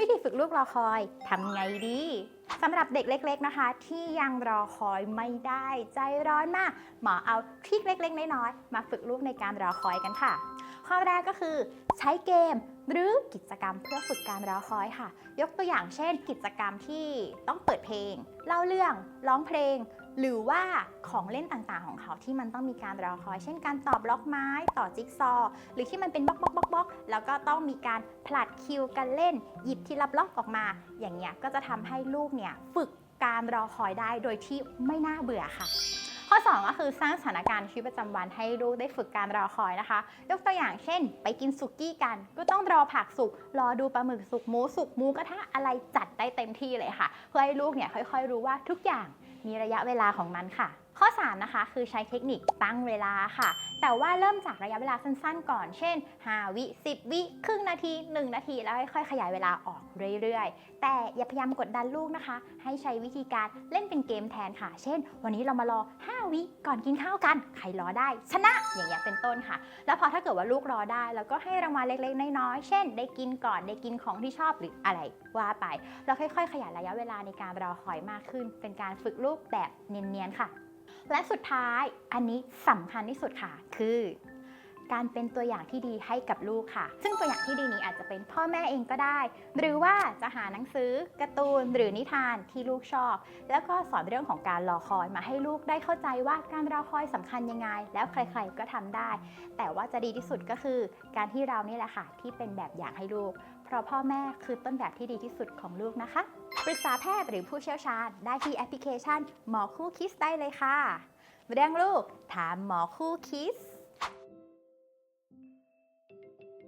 วิธีฝึกลูกรอคอยทำไงดีสำหรับเด็กเล็ก ๆนะคะ ที่ยังรอคอยไม่ได้ใจร้อนมาก หมอเอาทริคเล็ก ๆ น้อยๆมาฝึกลูกในการรอคอยกันค่ะ ข้อแรกก็คือ ใช้เกมหรือกิจกรรมเพื่อฝึกการรอคอยค่ะ ยกตัวอย่างเช่น กิจกรรมที่ต้องเปิดเพลง เล่าเรื่องร้องเพลง หรือว่าของเล่นต่างๆของเขาที่มันต้องมีการรอคอย เช่นการตอบล็อกไม้ต่อจิ๊กซอ หรือที่มันเป็นบล็อกบล็อกบล็อกบล็อกแล้วก็ต้องมีการผลัดคิวกันเล่น หยิบทีละบล็อกออกมา อย่างเงี้ยก็จะทำให้ลูกเนี่ยฝึกการรอคอยได้โดยที่ไม่น่าเบื่อค่ะข้อ 2 ก็คือสร้างสถานการณ์ชีวิตประจำวันให้ลูกได้ฝึกการรอคอยนะคะ ยกตัวอย่างเช่น ไปกินสุกี้กัน ก็ต้องรอผักสุก รอดูปลาหมึกสุกหมูสุกหมูกระทะอะไรจัดได้เต็มที่เลยค่ะ เพื่อให้ลูกเนี่ยค่อยๆ รู้ว่าทุกอย่าง มีระยะเวลาของมันค่ะ ข้อ 3 นะคะ คือใช้เทคนิคตั้งเวลาค่ะ แต่ว่าเริ่มจากระยะเวลาสั้นๆ ก่อน เช่น 5 วิ 10 วิ ครึ่งนาที 1 นาที แล้วค่อยๆ ขยายเวลาออกเรื่อยๆ แต่อย่าพยายามกดดันลูกนะคะ ให้ใช้วิธีการเล่นเป็นเกมแทนค่ะ เช่น วันนี้เรามารอ 5 วิก่อนกินข้าวกัน ใครรอได้ ชนะ อย่างเงี้ยเป็นต้นค่ะ แล้วพอถ้าเกิดว่าลูกรอได้ แล้วก็ให้รางวัลเล็กๆ น้อยๆ เช่น ได้กินก่อนได้กินของที่ชอบหรืออะไรว่าไปแล้วค่อยๆ ขยายระยะเวลาในการรอคอยมากขึ้น เป็นการฝึกลูกแบบเนียนๆค่ะ และสุดท้ายอันนี้สำคัญที่สุดค่ะ คือ การเป็นตัวอย่างที่ดีให้กับลูกค่ะ ซึ่งตัวอย่างที่ดีนี้อาจจะเป็นพ่อแม่เองก็ได้ หรือว่าจะหาหนังสือการ์ตูนหรือนิทานที่ลูกชอบ แล้วก็สอนเรื่องของการรอคอยมาให้ลูกได้เข้าใจว่าการรอคอยสำคัญยังไง แล้วใครๆก็ทำได้ แต่ว่าจะดีที่สุดก็คือ การที่เรานี่แหละค่ะที่เป็นแบบอย่างให้ลูก เพราะพ่อแม่คือต้นแบบที่ดีที่สุดของลูกนะคะปรึกษาแพทย์หรือผู้เชี่ยวชาญได้ที่แอปพลิเคชันหมอคู่คิสได้เลยค่ะ เรื่องลูกถามหมอคู่คิส Thank you.